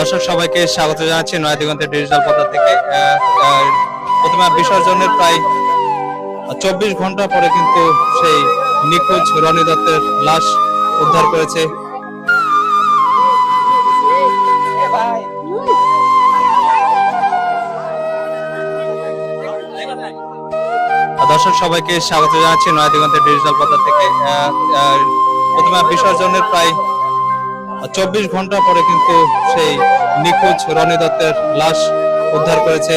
দর্শক সবাইকে স্বাগত জানাচ্ছি নয়া দিগন্তের ডিজিটাল পর্দা থেকে প্রতিমা বিসর্জনের প্রায় চব্বিশ ঘণ্টা পরে কিন্তু সেই নিখোঁজ রনি দত্তের লাশ উদ্ধার করেছে। দর্শক, সবাইকে স্বাগত জানাচ্ছি নয়া দিগন্তের ডিজিটাল পর্দা থেকে। প্রতিমা বিসর্জনের প্রায় চব্বিশ ঘণ্টা পরে কিন্তু সেই নিখোঁজ রনি দত্তের লাশ উদ্ধার করেছে।